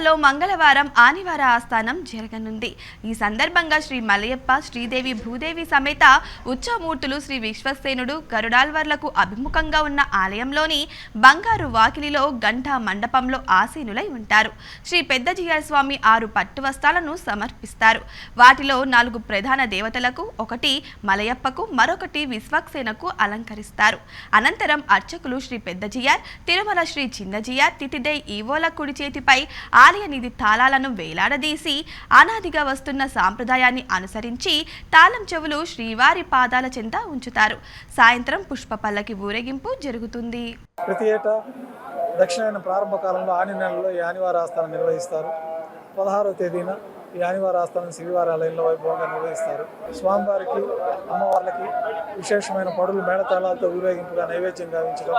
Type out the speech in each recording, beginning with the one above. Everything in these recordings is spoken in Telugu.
తిరుమలలో మంగళవారం ఆనివార ఆస్థానం జరగనుంది. ఈ సందర్భంగా శ్రీ మలయప్ప శ్రీదేవి భూదేవి సమేత ఉచ్చమూర్తులు శ్రీ విశ్వసేనుడు గరుడాల్వర్లకు అభిముఖంగా ఉన్న ఆలయంలోని బంగారు వాకిలిలో గంటా మండపంలో ఆసీనులై ఉంటారు. శ్రీ పెద్దజీయర్ స్వామి ఆరు పట్టు వస్త్రాలను సమర్పిస్తారు. వాటిలో నాలుగు ప్రధాన దేవతలకు ఒకటి మలయప్పకు మరొకటి విశ్వక్సేనకు అలంకరిస్తారు. అనంతరం అర్చకులు శ్రీ పెద్దజీయార్ తిరుమల శ్రీ చిన్నజీయార్ తితిదై ఈవోల కుడి చేతిపై ఆలయ నిధి తాళాలను వేలాడదీసి అనాదిగా వస్తున్న సాంప్రదాయాన్ని అనుసరించి తాళం చెవులు శ్రీవారి పాదాల చెంత ఉంచుతారు. సాయంత్రం పుష్ప పల్లకి ఊరేగింపు జరుగుతుంది. ప్రతి ఏటా దక్షిణాయన ప్రారంభ కాలంలో ఆని నెలలో ఈ ఆనివార ఆస్థానం నిర్వహిస్తారు. పదహారవ తేదీన ఈ ఆనివార ఆస్థానం శ్రీవారి ఆలయంలో వైభవంగా నిర్వహిస్తారు. స్వామివారికి అమ్మవార్లకి విశేషమైన పడులు మేళతాళాలతో ఊరేగింపుగా నైవేద్యం గావించడం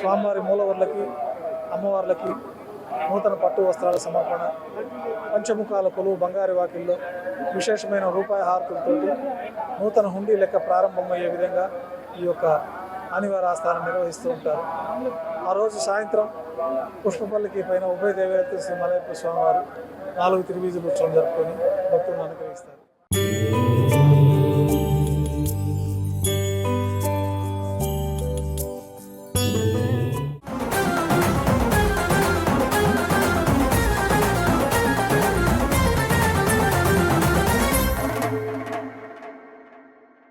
స్వామివారి మూలవర్లకి అమ్మవార్లకి నూతన పట్టు వస్త్రాల సమర్పణ పంచముఖాల కొలువు బంగారు వాకిల్లో విశేషమైన రూపాయి హారతులతోటి నూతన హుండీ లెక్క ప్రారంభమయ్యే విధంగా ఈ యొక్క ఆనివార ఆస్థానం నిర్వహిస్తూ ఉంటారు. ఆ రోజు సాయంత్రం పుష్పపల్లికి పైన ఉభయ దేవేత్ర శ్రీ మలయప్ప స్వామివారు నాలుగు తిరువీధులు ఉత్సవం జరుపుకొని భక్తులను అనుగ్రహిస్తారు.